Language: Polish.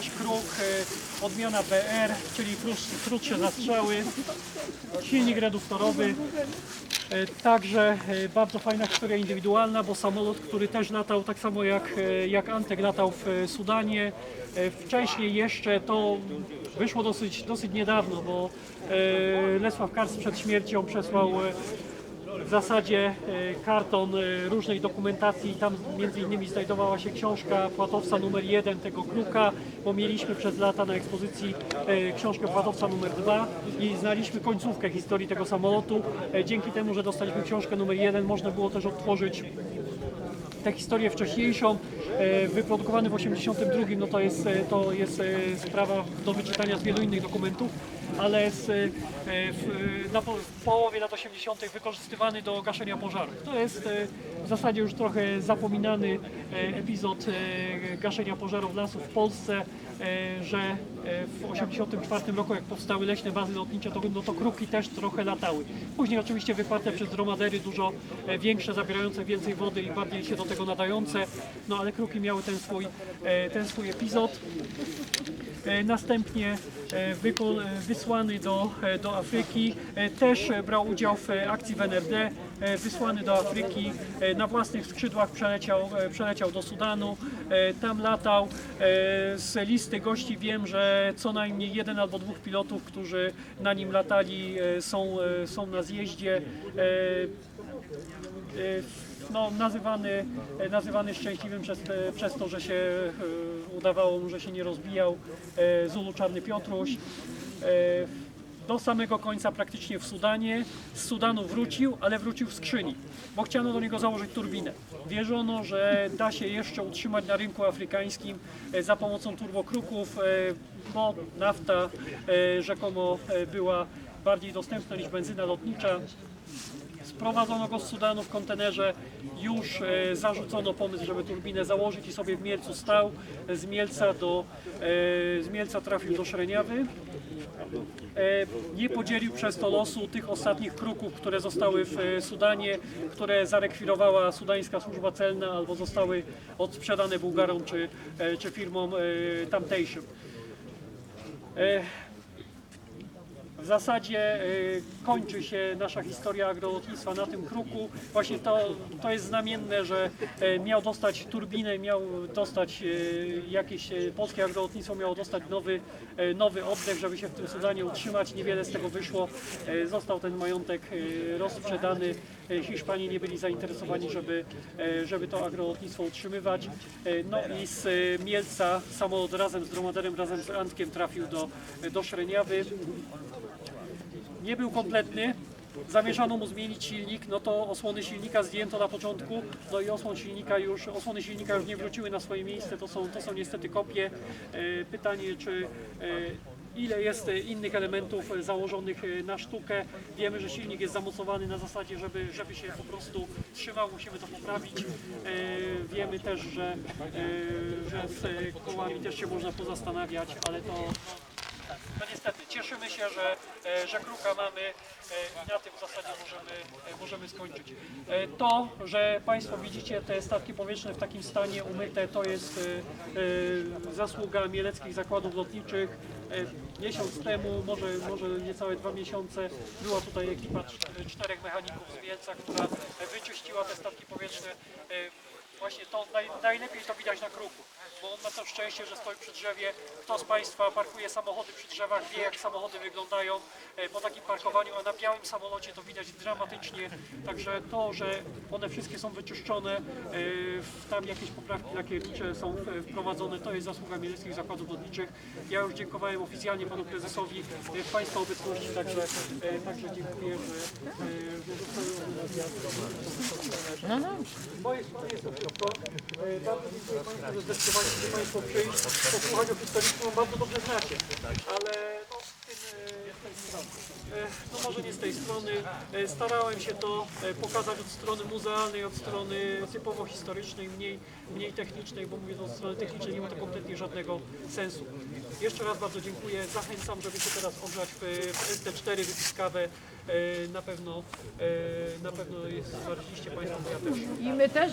nasz kruk, e, odmiana BR, czyli krótsz- krótsze zastrzały, silnik reduktorowy. E, Także e, bardzo fajna historia indywidualna, bo samolot, który też latał tak samo jak, jak Antek latał w Sudanie. Wcześniej jeszcze to wyszło dosyć, dosyć niedawno, bo Lesław Kars przed śmiercią przesłał w zasadzie e, karton e, różnej dokumentacji. Tam między innymi znajdowała się książka Płatowca numer 1 tego kruka, bo mieliśmy przez lata na ekspozycji e, książkę Płatowca numer 2 i znaliśmy końcówkę historii tego samolotu. Dzięki temu, że dostaliśmy książkę numer 1, można było też odtworzyć tę historię wcześniejszą, e, wyprodukowany w 82, no to jest, e, to jest e, sprawa do wyczytania z wielu innych dokumentów, ale z, w, na, w połowie lat 80. wykorzystywany do gaszenia pożarów. To jest w zasadzie już trochę zapominany epizod gaszenia pożarów lasów w Polsce, że w 84 roku jak powstały leśne bazy lotnicze, to, no to kruki też trochę latały. Później oczywiście wyparte przez dromadery dużo większe, zabierające więcej wody i bardziej się do tego nadające, no ale kruki miały ten swój, e, ten swój epizod. E, Następnie e, wysłany do, do Afryki, też brał udział w akcji w NRD, wysłany do Afryki, na własnych skrzydłach przeleciał, przeleciał do Sudanu, tam latał. Z listy gości wiem, że co najmniej jeden albo dwóch pilotów, którzy na nim latali są, są na zjeździe. E, e, no, nazywany, e, nazywany szczęśliwym przez, te- przez to, że się e, udawało mu, że się nie rozbijał. E, Zulu Czarny Piotruś. E, do samego końca praktycznie w Sudanie. Z Sudanu wrócił, ale wrócił w skrzyni, bo chciano do niego założyć turbinę. Wierzono, że da się jeszcze utrzymać na rynku afrykańskim e, za pomocą turbokruków, e, bo nafta e, rzekomo e, była bardziej dostępna niż benzyna lotnicza. Sprowadzono go z Sudanu w kontenerze, już e, zarzucono pomysł, żeby turbinę założyć i sobie w Mielcu stał. Z Mielca, do, e, z Mielca trafił do Szreniawy. E, nie podzielił przez to losu tych ostatnich kruków, które zostały w Sudanie, które zarekwirowała sudańska służba celna albo zostały odsprzedane Bułgarom czy, czy firmom tamtejszym. E, w zasadzie y, kończy się nasza historia agrolotnictwa na tym kruku. Właśnie to, to jest znamienne, że y, miał dostać turbinę, miał dostać y, jakieś, y, polskie agrolotnictwo miało dostać nowy, nowy oddech, żeby się w tym Sudanie utrzymać. Niewiele z tego wyszło. Został ten majątek y, rozsprzedany. Y, Hiszpanie nie byli zainteresowani, żeby, żeby to agrolotnictwo utrzymywać. No i z Mielca samolot razem z dromaderem, razem z Antkiem trafił do, do Szreniawy nie był kompletny. Zamierzano mu zmienić silnik, no to osłony silnika zdjęto na początku, no i osłon silnika już, osłony silnika już nie wróciły na swoje miejsce, to są, to są niestety kopie. E, Pytanie, czy e, ile jest innych elementów założonych e, na sztukę. Wiemy, że silnik jest zamocowany na zasadzie, żeby, żeby się po prostu trzymał, musimy to poprawić. Wiemy też, że, że z kołami też się można pozastanawiać, ale to, cieszymy się, że, e, kruka mamy e, i na tym w zasadzie możemy, e, możemy skończyć. To, że Państwo widzicie te statki powietrzne w takim stanie umyte, to jest zasługa mieleckich zakładów lotniczych. Miesiąc temu, może, może niecałe dwa miesiące, była tutaj ekipa cz- czterech mechaników z Mielca, która wyczyściła te statki powietrzne. Właśnie to naj, najlepiej to widać na kruku, bo on ma to szczęście, że stoi przy drzewie. Kto z Państwa parkuje samochody przy drzewach, wie jak samochody wyglądają e, po takim parkowaniu, a na białym samolocie to widać dramatycznie. Także to, że one wszystkie są wyczyszczone, e, tam jakieś poprawki lakiernicze są e, wprowadzone, to jest zasługa Mieleckich Zakładów Lotniczych. Ja już dziękowałem oficjalnie Panu Prezesowi w Państwa obecności, także, także dziękuję, że, że zostały Moje stronie jest to Bardzo dziękuję Państwu, że zdecydowali się Państwo przyjść. Dobrze znacie, ale no, no może nie z tej strony. Starałem się to pokazać od strony muzealnej, od strony typowo historycznej, mniej, mniej technicznej, bo mówię, od strony technicznej nie ma to kompletnie żadnego sensu. Jeszcze raz bardzo dziękuję. Zachęcam, żeby się teraz ogrzać w, w ST4 wyciskawe. E, Na pewno, na pewno jest, Państwo, ja też. I my też